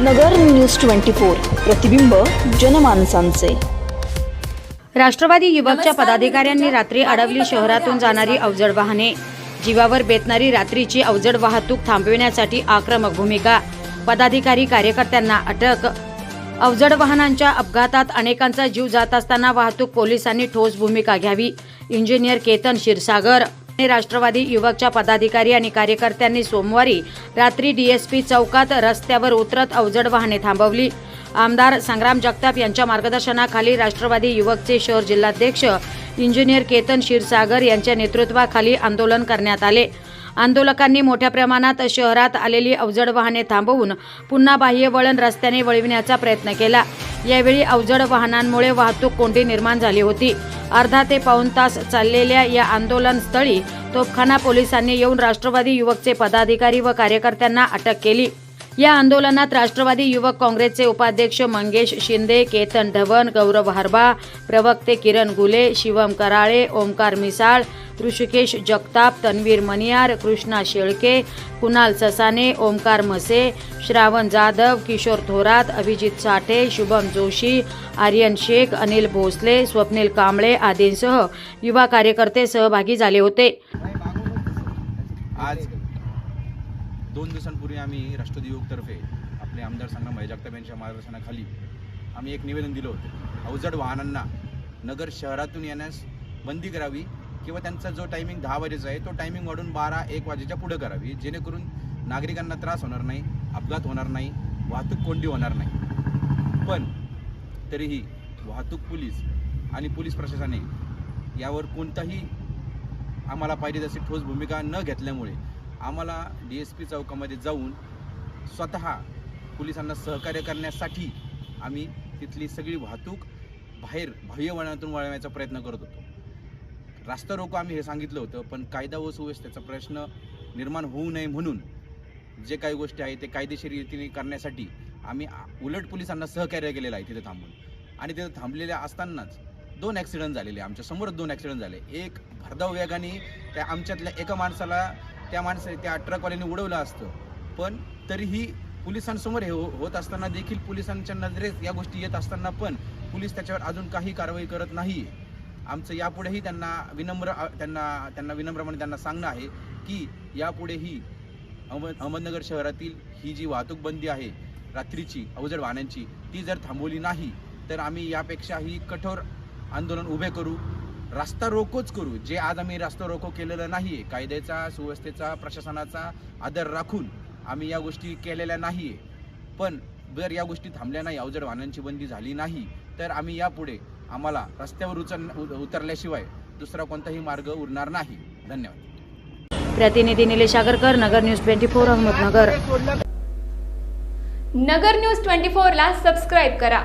नगर news twenty four. प्रतिबिंब जनमानसांचे. राष्ट्रवादी युवकच्या पदाधिकाऱ्यांनी रात्री अडवली शहरातून जाणारी. अवजड वाहने. जीवावर बेतणारी रात्रीची अवजड वाहतूक थांबविण्यासाठी आक्रमक भूमिका. पदाधिकारी कार्यकर्त्यांना अटक. अवजड वाहनांच्या अपघातात अनेकांचा जीव जात असताना वाहतूक पोलिसांनी ठोस भूमिका घ्यावी. इंजिनियर केतन क्षीरसागर. राष्ट्रवादी युवकच्या पदाधिकारी आणि कार्यकर्त्यांनी सोमवारी रात्री डीएसपी चौकात रस्त्यावर उतरत अवजड वाहने थांबवली. आमदार संग्राम जगताप यांच्या मार्गदर्शनाखाली राष्ट्रवादी युवकचे शहर जिल्हाध्यक्ष इंजिनियर केतन क्षीरसागर यांच्या नेतृत्वाखाली आंदोलन करण्यात आले. आंदोलकांनी मोठ्या प्रमाणात शहरात आलेली अवजड वाहने थांबवून पुन्हा बाह्य वळण रस्त्याने वळविण्याचा प्रयत्न केला. यावेळी अवजड वाहनांमुळे वाहतूक कोंडी निर्माण झाली होती. अर्धा ते पाऊण तास चाललेल्या या आंदोलनस्थळी तोफखाना पोलिसांनी येऊन राष्ट्रवादी युवकचे पदाधिकारी व कार्यकर्त्यांना अटक केली. या आंदोलनात राष्ट्रवादी युवक काँग्रेसचे उपाध्यक्ष मंगेश शिंदे केतन ढवण गौरव हरबा प्रवक्ते किरण गुले शिवम कराळे ओमकार मिसाळ ऋषिकेश जगताप तन्वीर मनियार कृष्णा शेळके कुणाल ससाने ओमकार मसे श्रावण जाधव किशोर थोरात अभिजित साठे शुभम जोशी आर्यन शेख अनिल भोसले स्वप्नील कांबळे आदींसह युवा कार्यकर्ते सहभागी झाले होते. आज दोन दिवसांपूर्वी आम्ही राष्ट्रवादी युवकतर्फे आपले आमदार संग्राम जगताप यांच्या मार्गदर्शनाखाली आम्ही एक निवेदन दिलं होतं. अवजड वाहनांना नगर शहरातून येण्यास बंदी करावी किंवा त्यांचा जो टायमिंग दहा वाजेचा आहे तो टायमिंग वाढून बारा एक वाजेच्या पुढे करावी. जेणेकरून नागरिकांना त्रास होणार नाही अपघात होणार नाही वाहतूक कोंडी होणार नाही. पण तरीही वाहतूक पोलीस आणि पोलीस प्रशासनाने यावर कोणताही आम्हाला पाहिजे तशी ठोस भूमिका न घेतल्यामुळे आम्हाला डी एस पी चौकामध्ये जाऊन स्वतः पोलिसांना सहकार्य करण्यासाठी आम्ही तिथली सगळी वाहतूक बाहेर बाह्य वळणातून वळवण्याचा प्रयत्न करत होतो. रास्ता रोको आम्ही हे सांगितलं होतं पण कायदा व सुव्यवस्थेचा प्रश्न निर्माण होऊ नये म्हणून जे काही गोष्टी आहेत ते कायदेशीर रीतीने करण्यासाठी आम्ही आ- उलट पोलिसांना सहकार्य केलेलं आहे तिथे थांबून. आणि तिथे थांबलेल्या असतानाच दोन ॲक्सिडेंट झालेले आमच्या समोरच दोन ॲक्सिडेंट झाले. एक भरधाव वेगाने त्या आमच्यातल्या एका माणसाला त्या माणसा त्या ट्रकवाल्याने उडवलं असतं. पण तरीही पोलिसांसमोर हे हो- होत असताना देखील पोलिसांच्या नजरेत या गोष्टी येत असताना पण पोलीस त्याच्यावर अजून काही कारवाई करत नाही आमचं यापुढेही त्यांना विनम्र त्यांना त्यांना विनम्रपणे त्यांना सांगणं आहे की यापुढेही अहमद अहमदनगर शहरातील ही जी वाहतूक बंदी आहे रात्रीची अवजड वाहनांची ती जर थांबवली नाही तर आम्ही यापेक्षाही कठोर आंदोलन उभे करू रास्ता रोकोच करू. जे आज आम्ही रास्ता रोको केलेलं नाही आहे कायद्याचा सुव्यवस्थेचा प्रशासनाचा आदर राखून आम्ही या गोष्टी केलेल्या नाही आहे पण जर या गोष्टी थांबल्या नाही अवजड वाहनांची बंदी झाली नाही तर आम्ही यापुढे आम्हाला रस्त्यावर उचल उतरल्याशिवाय दुसरा कोणताही मार्ग उरणार नाही. धन्यवाद. प्रतिनिधी Nilesh Agarkar Nagar news twenty four Ahmednagar. Nagar news twenty फोरला सबस्क्राईब करा.